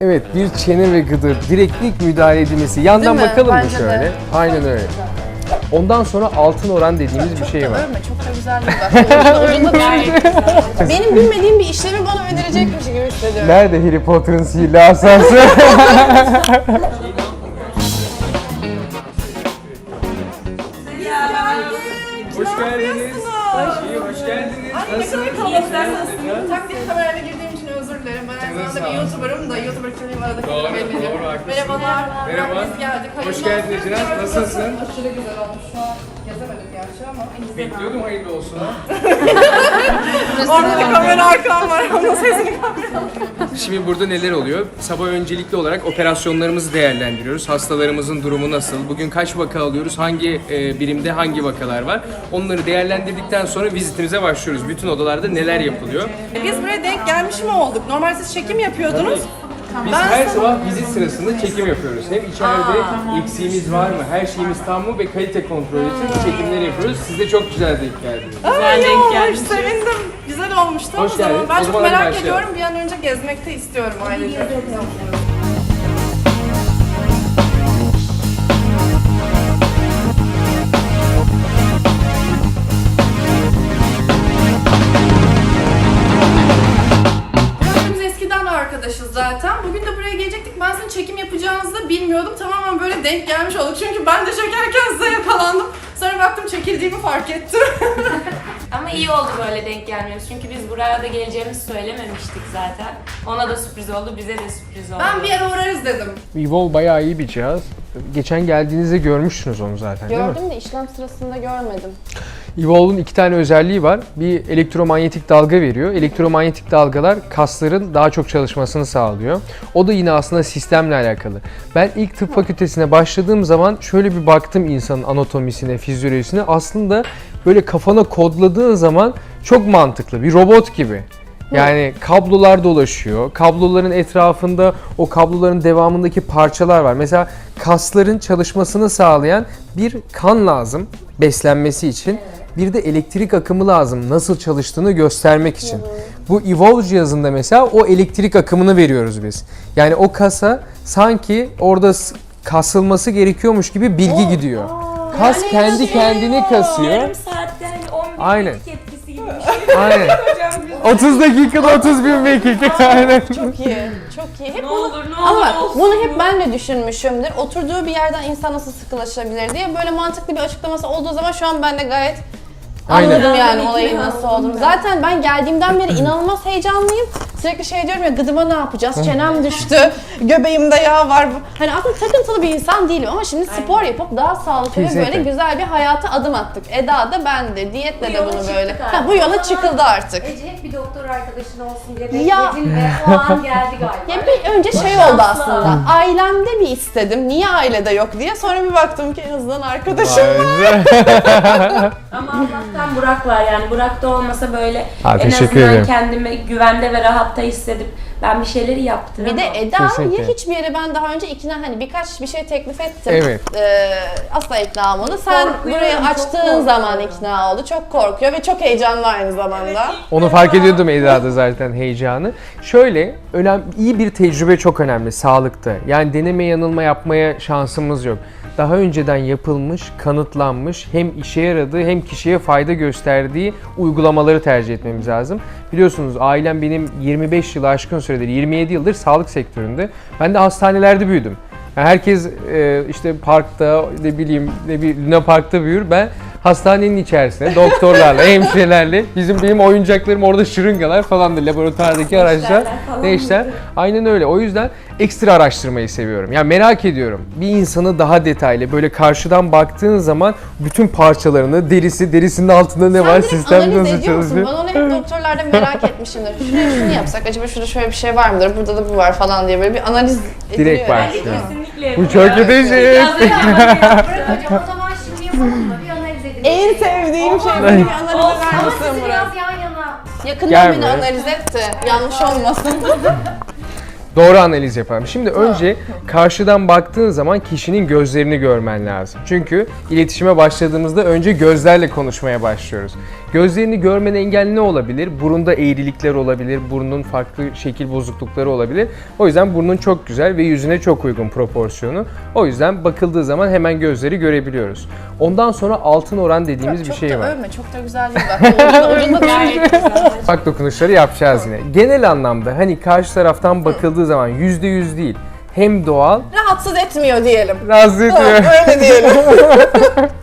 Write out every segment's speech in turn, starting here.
Evet bir çene ve gıdır direkt ilk müdahale edilmesi. Yandan Değil mi? bakalım mı Bence de. şöyle? Aynen öyle. Ondan sonra altın oran dediğimiz bir şey var. Örme çok da güzelliği var. Ucunda bir- Benim bilmediğim bir işlemi bana önerecekmiş gibi hissediyorum. Nerede Harry Potter'ın sihirli asası? Hoş geldiniz. İyi, hoş geldiniz. Nasılsınız? Taklit kamerayla girdiğim için özür dilerim. Ben aynı zamanda bir YouTuber'ım da YouTuber kimliğim arada Doğru, belli doğru, haklısın. Merhabalar. Merhaba. Biz geldik. Hoş Hayırlı geldin olsun. Ecren, nasılsın? Aşırı güzel olmuş. Şu an gezemedik gerçi ama. Bekliyordum hayırlı olsun. Orada bir kamera arkam var. Onun sesini Şimdi burada neler oluyor? Sabah öncelikli olarak operasyonlarımızı değerlendiriyoruz. Hastalarımızın durumu nasıl? Bugün kaç vaka alıyoruz? Hangi e, birimde hangi vakalar var? Onları değerlendirdikten sonra vizitimize başlıyoruz. Bütün odalarda neler yapılıyor? Biz buraya denk gelmiş mi olduk? Normal siz çekim yapıyordunuz. Biz Ben her sana- sabah vizit sırasında çekim yapıyoruz. Hem içeride eksiğimiz var mı, her şeyimiz tam mı ve kalite kontrol için çekimler yapıyoruz. Siz de çok güzel denk geldiniz. Güzel denk gelmiş. Sevindim. Güzel olmuştu. Hoş o zaman geldin. ben O çok zaman merak başlayalım. ediyorum. Bir an önce gezmek de istiyorum ailece. Denk gelmiş olduk. Çünkü ben de çekerken size yakalandım. Sonra baktım çekildiğimi fark ettim. Ama iyi oldu böyle denk gelmemiz. Çünkü biz buraya da geleceğimizi söylememiştik zaten. Ona da sürpriz oldu, bize de sürpriz oldu. ben bir ara uğrarız dedim. Evolve bayağı iyi bir cihaz. Geçen geldiğinizde görmüştünüz onu zaten değil mi? Gördüm de işlem sırasında görmedim. Evolve'un iki tane özelliği var. Bir elektromanyetik dalga veriyor. Elektromanyetik dalgalar kasların daha çok çalışmasını sağlıyor. O da yine aslında sistemle alakalı. Ben ilk tıp fakültesine başladığım zaman şöyle bir baktım insanın anatomisine, fizyolojisine. Aslında böyle kafana kodladığın zaman çok mantıklı. Bir robot gibi. Yani kablolar dolaşıyor. Kabloların etrafında o kabloların devamındaki parçalar var. Mesela kasların çalışmasını sağlayan bir kan lazım beslenmesi için. Bir de elektrik akımı lazım nasıl çalıştığını göstermek için. Bu Evolve cihazında mesela o elektrik akımını veriyoruz biz. Yani o kasa sanki orada kasılması gerekiyormuş gibi bilgi gidiyor. Kas kendi kendini kasıyor. Yarım saatte hani 10 bin Aynen. Aynen. etkisi gibi bir şey. Aynen. 30 dakikada 30 bin mekik. Aynen. Çok iyi, çok iyi. Hep Ne bunu, olur ne olur ama olsun. bunu hep ben de düşünmüşümdür. Oturduğu bir yerden insan nasıl sıkılaşabilir diye böyle mantıklı bir açıklaması olduğu zaman şu an ben de gayet Aynen. anladım yani olayın nasıl olduğunu. Zaten ben geldiğimden beri inanılmaz heyecanlıyım. Sürekli şey diyorum ya gıdıma ne yapacağız? Çenem düştü, göbeğimde yağ var. Hani aslında takıntılı bir insan değilim ama şimdi spor yapıp daha sağlıklı ve Kesinlikle. böyle güzel bir hayata adım attık. Eda da ben de, diyetle Bu de yola bunu çıktık böyle. artık. Ha, bu yola zaman- çıkıldı artık. Ece hep bir doktor arkadaşın olsun diye Ya- bekledin ve o an geldi galiba. Ya bir önce şey oldu aslında. Ailemde bir istedim. Niye ailede yok diye. Sonra bir baktım ki en azından arkadaşım. Ama Allah'tan Burak var yani. Burak da olmasa böyle Ha, en teşekkür azından ederim. kendimi güvende ve rahatta hissedip ben bir şeyleri yaptım. Bir de Eda'yı Kesinlikle. hiçbir yere ben daha önce ikna hani birkaç bir şey teklif ettim. Evet. Ee, asla ikna olmadı. Sen Korkuyorum, burayı çok açtığın korkuyorum. zaman ikna oldu. Çok korkuyor ve çok heyecanlı aynı zamanda. Onu fark ediyordum Eda'da zaten heyecanı. Şöyle, önem, iyi bir tecrübe çok önemli sağlıkta. Yani deneme yanılma yapmaya şansımız yok. Daha önceden yapılmış, kanıtlanmış, hem işe yaradığı hem kişiye fayda gösterdiği uygulamaları tercih etmemiz lazım. Biliyorsunuz ailem benim 25 yılı aşkın süredir, 27 yıldır sağlık sektöründe. Ben de hastanelerde büyüdüm. Yani herkes e, işte parkta, ne bileyim, ne bir Luna Park'ta büyür. Ben hastanenin içerisinde doktorlarla, hemşirelerle, bizim benim oyuncaklarım orada şırıngalar falandır laboratuvardaki araçlar. falan. Ne işler? Aynen öyle. O yüzden ekstra araştırmayı seviyorum. Yani merak ediyorum. Bir insanı daha detaylı böyle karşıdan baktığın zaman bütün parçalarını, derisi, derisinin altında ne var, Sen direkt sistem analiz nasıl ediyor musun? çalışıyor. Ben onu hep doktorlarda merak etmişimdir. Şuraya şunu yapsak, acaba şurada şöyle bir şey var mıdır? Burada da bu var falan diye böyle bir analiz ediliyor. Direkt yani. başlıyor. Kesinlikle. Bu çok iyi değil. Bırak hocam o zaman şimdi yapalım da bir analiz edelim. En sevdiğim şey böyle bir analiz eder Ama misin sizi Murat? biraz yan yana. Yakından Gel beni buraya. analiz et de yanlış olmasın. Doğru analiz yapalım. Şimdi önce karşıdan baktığın zaman kişinin gözlerini görmen lazım. Çünkü iletişime başladığımızda önce gözlerle konuşmaya başlıyoruz. Gözlerini görmene engel ne olabilir? Burunda eğrilikler olabilir, burnun farklı şekil bozuklukları olabilir. O yüzden burnun çok güzel ve yüzüne çok uygun proporsiyonu. O yüzden bakıldığı zaman hemen gözleri görebiliyoruz. Ondan sonra altın oran dediğimiz bir çok şey da var. övme, çok da güzel değil bak. Gayet güzel. Bak dokunuşları yapacağız yine. Genel anlamda hani karşı taraftan bakıldığı zaman yüzde yüz değil. Hem doğal, rahatsız etmiyor diyelim. rahatsız Tamam, ediyor. öyle diyelim.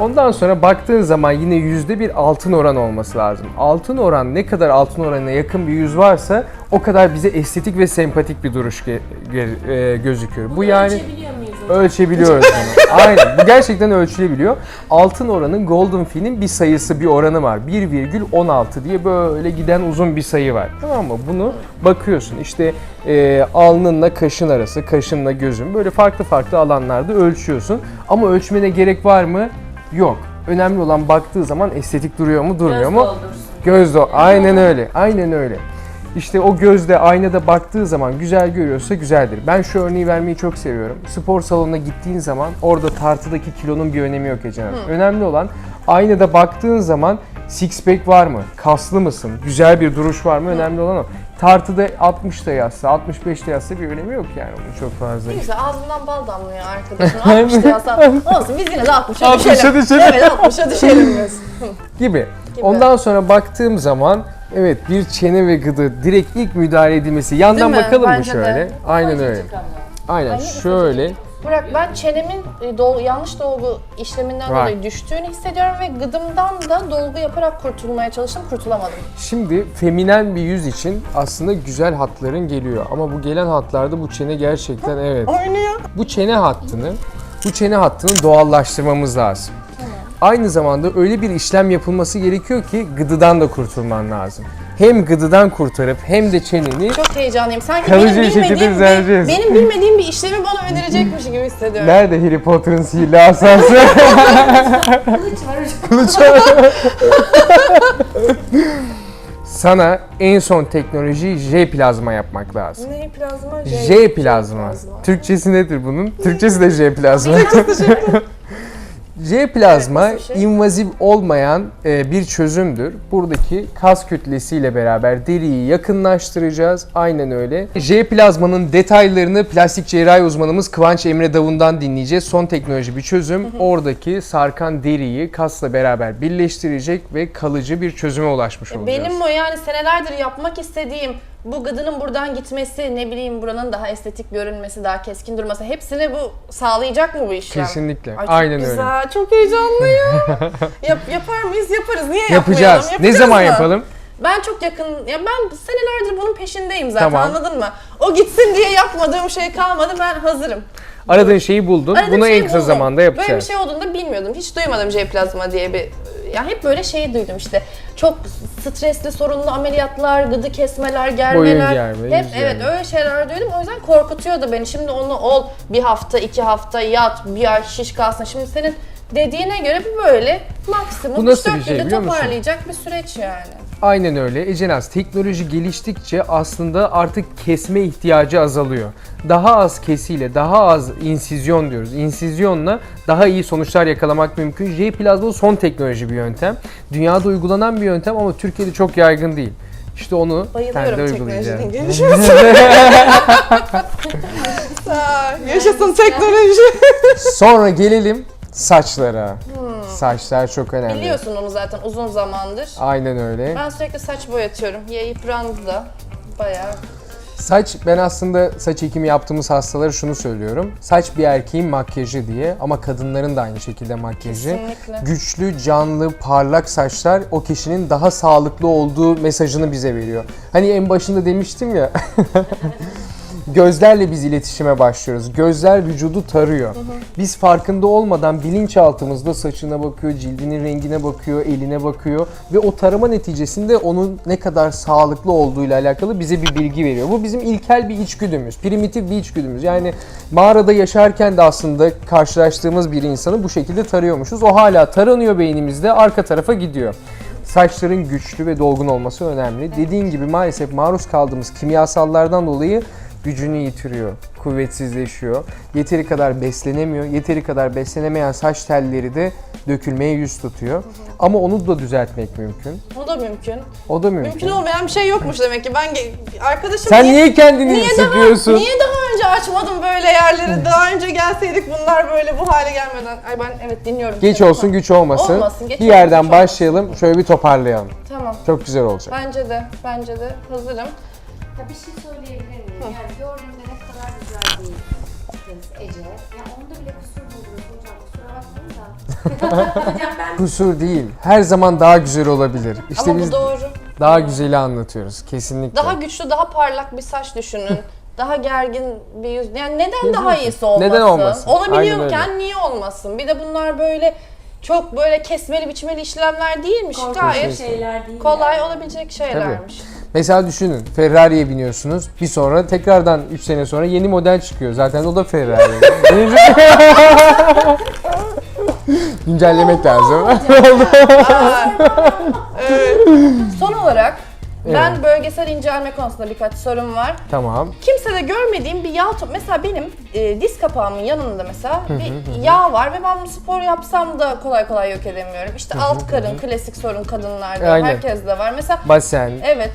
Ondan sonra baktığın zaman yine yüzde bir altın oran olması lazım. Altın oran ne kadar altın oranına yakın bir yüz varsa o kadar bize estetik ve sempatik bir duruş ge- ge- e, gözüküyor. Bu yani Ölçebiliyor muyuz hocam? ölçebiliyoruz bunu. Aynen. Bu gerçekten ölçülebiliyor. Altın oranın Golden Fin'in bir sayısı, bir oranı var. 1,16 diye böyle giden uzun bir sayı var. Tamam mı? Bunu bakıyorsun. İşte e, alnınla kaşın arası, kaşınla gözün böyle farklı farklı alanlarda ölçüyorsun. Ama ölçmene gerek var mı? Yok. Önemli olan baktığı zaman estetik duruyor mu, durmuyor Göz mu? Göz do aynen öyle. Aynen öyle. İşte o gözde aynada baktığı zaman güzel görüyorsa güzeldir. Ben şu örneği vermeyi çok seviyorum. Spor salonuna gittiğin zaman orada tartıdaki kilonun bir önemi yok Ece Hanım. Önemli olan aynada baktığın zaman six pack var mı? Kaslı mısın? Güzel bir duruş var mı? Önemli olan o. Tartıda 60 da yazsa, 65 de yazsa bir önemi yok yani onun çok fazla. Ne güzel ağzından bal damlıyor arkadaşım. 60 yazsan olsun biz yine de 60'a 60'a düşelim. düşelim. Evet 60'a düşelim biz. gibi. Gibi. Ondan sonra baktığım zaman evet bir çene ve gıdı direkt ilk müdahale edilmesi. Yandan Değil mi? bakalım mı Bence de. şöyle? Aynen öyle. Aynen Ay, ne şöyle. Bırak ben çenemin e, dol, yanlış dolgu işleminden Var. dolayı düştüğünü hissediyorum ve gıdımdan da dolgu yaparak kurtulmaya çalıştım, kurtulamadım. Şimdi feminen bir yüz için aslında güzel hatların geliyor. Ama bu gelen hatlarda bu çene gerçekten evet. Oynuyor. Bu çene hattını, bu çene hattını doğallaştırmamız lazım. Aynı zamanda öyle bir işlem yapılması gerekiyor ki gıdıdan da kurtulman lazım. Hem gıdıdan kurtarıp hem de çeneni Çok heyecanlıyım. Sanki Kalıcı benim bir şekilde bilmediğim, bir, benim bilmediğim bir işlemi bana önerecekmiş gibi hissediyorum. Nerede Harry Potter'ın sihirli asası? Kılıç var hocam. Sana en son teknoloji J plazma yapmak lazım. Ne plazma? J plazma. Türkçesi nedir bunun? Türkçesi de J plazma. J plazma Evet, şey? invazif olmayan e, bir çözümdür. Buradaki kas kütlesiyle beraber deriyi yakınlaştıracağız. Aynen öyle. J plazmanın detaylarını plastik cerrahi uzmanımız Kıvanç Emre Davun'dan dinleyeceğiz. Son teknoloji bir çözüm. Oradaki sarkan deriyi kasla beraber birleştirecek ve kalıcı bir çözüme ulaşmış olacağız. Benim o yani senelerdir yapmak istediğim bu gıdının buradan gitmesi, ne bileyim buranın daha estetik görünmesi, daha keskin durması hepsini bu sağlayacak mı bu işlem? Kesinlikle. Ay çok Aynen güzel, öyle. çok heyecanlıyım. Yap, yapar mıyız? Yaparız. Niye Yapacağız. yapmayalım? Ne Yapacağız zaman mı? yapalım? Ben çok yakın, ya ben senelerdir bunun peşindeyim zaten Tamam. anladın mı? O gitsin diye yapmadığım şey kalmadı, ben hazırım. Aradığın şeyi buldun. Aradığım Bunu şeyi en kısa buldum. zamanda yapacağız. Böyle bir şey olduğunu da bilmiyordum. Hiç duymadım J plazma diye bir ya hep böyle şey duydum işte. Çok stresli, sorunlu ameliyatlar, gıdı kesmeler, germeler. Germe, hep evet germe. öyle şeyler duydum. O yüzden korkutuyordu beni. Şimdi onu ol bir hafta, iki hafta yat, bir ay şiş kalsın. Şimdi senin dediğine göre bu böyle maksimum Bu nasıl 3-4 bir şey günde biliyor musun? toparlayacak bir süreç yani. Aynen öyle. Ecenaz teknoloji geliştikçe aslında artık kesme ihtiyacı azalıyor. Daha az kesiyle, daha az insizyon diyoruz. İnsizyonla daha iyi sonuçlar yakalamak mümkün. J plazma son teknoloji bir yöntem. Dünyada uygulanan bir yöntem ama Türkiye'de çok yaygın değil. İşte onu Bayılıyorum uygulayacağız. teknolojinin gelişmesi. Aa, Yaşasın teknoloji. Sonra gelelim saçlara. Saçlar çok önemli. Biliyorsun onu zaten uzun zamandır. Aynen öyle. Ben sürekli saç boyatıyorum. Ya yıprandı da bayağı. Saç, ben aslında saç ekimi yaptığımız hastalara şunu söylüyorum. Saç bir erkeğin makyajı diye ama kadınların da aynı şekilde makyajı. Kesinlikle. Güçlü, canlı, parlak saçlar o kişinin daha sağlıklı olduğu mesajını bize veriyor. Hani en başında demiştim ya. Gözlerle biz iletişime başlıyoruz. Gözler vücudu tarıyor. Biz farkında olmadan bilinçaltımızda saçına bakıyor, cildinin rengine bakıyor, eline bakıyor ve o tarama neticesinde onun ne kadar sağlıklı olduğuyla alakalı bize bir bilgi veriyor. Bu bizim ilkel bir içgüdümüz, primitif bir içgüdümüz. Yani mağarada yaşarken de aslında karşılaştığımız bir insanı bu şekilde tarıyormuşuz. O hala taranıyor beynimizde, arka tarafa gidiyor. Saçların güçlü ve dolgun olması önemli. Dediğin gibi maalesef maruz kaldığımız kimyasallardan dolayı gücünü yitiriyor, kuvvetsizleşiyor. Yeteri kadar beslenemiyor. Yeteri kadar beslenemeyen saç telleri de dökülmeye yüz tutuyor. Ama onu da düzeltmek mümkün. O da mümkün. O da mümkün. Mümkün olmayan bir şey yokmuş demek ki. Ben arkadaşım Sen niye kendini niye daha, sıkıyorsun? niye daha önce açmadım böyle yerleri? Daha önce gelseydik bunlar böyle bu hale gelmeden. Ay ben evet dinliyorum. Geç seni. olsun güç olmasın. Olmasın, geç bir yerden olmasın, çok başlayalım. Şöyle bir toparlayalım. Tamam. Çok güzel olacak. Bence de, bence de hazırım. Ya bir şey söyleyebilir miyim? Yani gördüğümde ne kadar güzel değil kız Ece. Ya onda bile kusur buldunuz hocam. Kusura bakmayın da. Hocam ben Kusur değil. Her zaman daha güzel olabilir. İşte Ama biz bu doğru. daha güzeli anlatıyoruz. Kesinlikle. Daha güçlü, daha parlak bir saç düşünün. daha gergin bir yüz. Yani neden Kesinlikle. daha iyisi olmasın? Neden olmasın? Olabiliyorken niye olmasın? Bir de bunlar böyle çok böyle kesmeli biçmeli işlemler değilmiş. Gayet şeyler değil. kolay yani. olabilecek şeylermiş. Mesela düşünün Ferrari'ye biniyorsunuz. Bir sonra tekrardan 3 sene sonra yeni model çıkıyor. Zaten o da Ferrari. Güncellemek lazım. Evet. Son olarak ben Evet. bölgesel incelme konusunda birkaç sorum var. tamam. Kimse de görmediğim bir yağ top. Mesela benim e, diz kapağımın yanında mesela bir yağ var ve ben bunu spor yapsam da kolay kolay yok edemiyorum. İşte alt karın klasik sorun kadınlarda, Aynen. herkeste var. Mesela Basen, evet.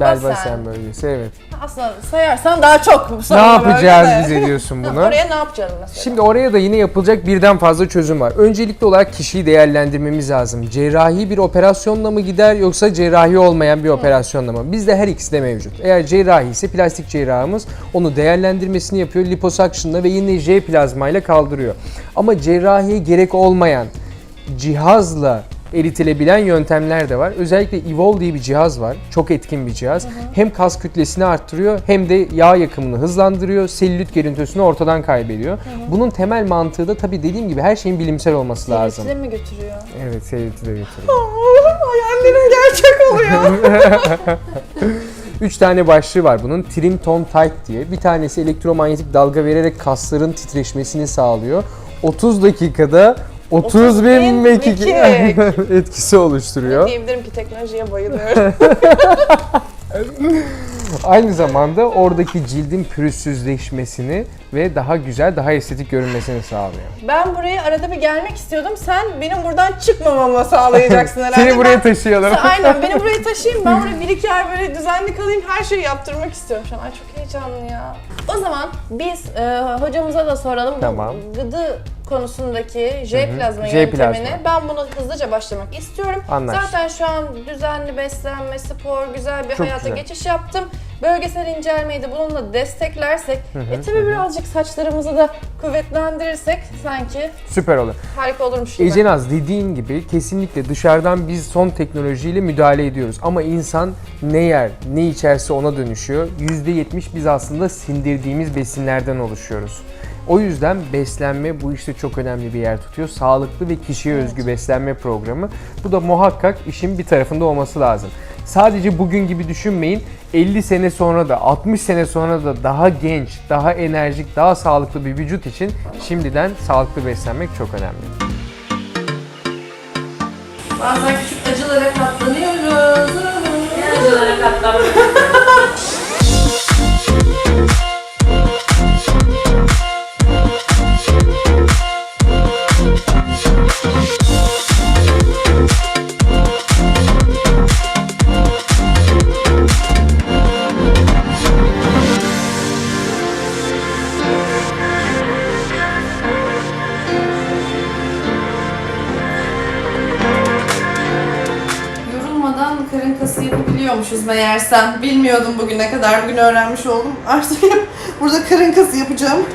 Bel basen. basen bölgesi evet. Aslında sayarsan daha çok. Ne yapacağız böyle de. biz ediyorsun bunu? Oraya ne yapacağız mesela? Şimdi oraya da yine yapılacak birden fazla çözüm var. Öncelikli olarak kişiyi değerlendirmemiz lazım. Cerrahi bir operasyonla mı gider yoksa cerrahi olmayan bir operasyonla mı? Bizde her ikisi de mevcut. Eğer cerrahi ise plastik cerrahımız onu değerlendirmesini yapıyor liposuction'la ve yine J plazmayla kaldırıyor. Ama cerrahiye gerek olmayan cihazla eritilebilen yöntemler de var. Özellikle Evolve diye bir cihaz var. Çok etkin bir cihaz. Hem kas kütlesini arttırıyor hem de yağ yakımını hızlandırıyor. Selülit görüntüsünü ortadan kaybediyor. Bunun temel mantığı da tabii dediğim gibi her şeyin bilimsel olması lazım. Selülitle mi götürüyor? Evet, selüliti de getiriyor. Hayallerim gerçek oluyor. Üç tane başlığı var bunun. Trim Tone Tight diye. Bir tanesi elektromanyetik dalga vererek kasların titreşmesini sağlıyor. 30 dakikada 30 30 bin mekik mekik. etkisi oluşturuyor. Diyebilirim ki teknolojiye bayılıyorum. Aynı zamanda oradaki cildin pürüzsüzleşmesini ve daha güzel, daha estetik görünmesini sağlıyor. ben buraya arada bir gelmek istiyordum. Sen benim buradan çıkmamamı sağlayacaksın herhalde. Seni buraya Ben- taşıyalım. Aynen beni buraya taşıyayım. Ben burada bir iki ay böyle düzenli kalayım. Her şeyi yaptırmak istiyorum şu an. Ay çok heyecanlı ya. O zaman biz e, hocamıza da soralım. Bu Tamam. gıdı konusundaki J plazma J yöntemini. plazma. Ben bunu hızlıca başlamak istiyorum. Anlaştık. Zaten şu an düzenli beslenme, spor, güzel bir Çok hayata güzel. geçiş yaptım. Bölgesel incelmeyi de bununla desteklersek, e tabii birazcık saçlarımızı da kuvvetlendirirsek sanki Süper olur. harika olurmuş gibi. Ecenaz dediğin gibi kesinlikle dışarıdan biz son teknolojiyle müdahale ediyoruz. Ama insan ne yer, ne içerse ona dönüşüyor. %70 biz aslında sindirdiğimiz besinlerden oluşuyoruz. O yüzden beslenme bu işte çok önemli bir yer tutuyor. Sağlıklı ve kişiye özgü beslenme programı. Bu da muhakkak işin bir tarafında olması lazım. Sadece bugün gibi düşünmeyin. 50 sene sonra da 60 sene sonra da daha genç, daha enerjik, daha sağlıklı bir vücut için şimdiden sağlıklı beslenmek çok önemli. Bazen küçük acılara katlanıyoruz. Acılara katlanmak. Yapabiliyormuşuz meğersem. Bilmiyordum bugüne kadar. Bugün öğrenmiş oldum. Artık burada karın kası yapacağım.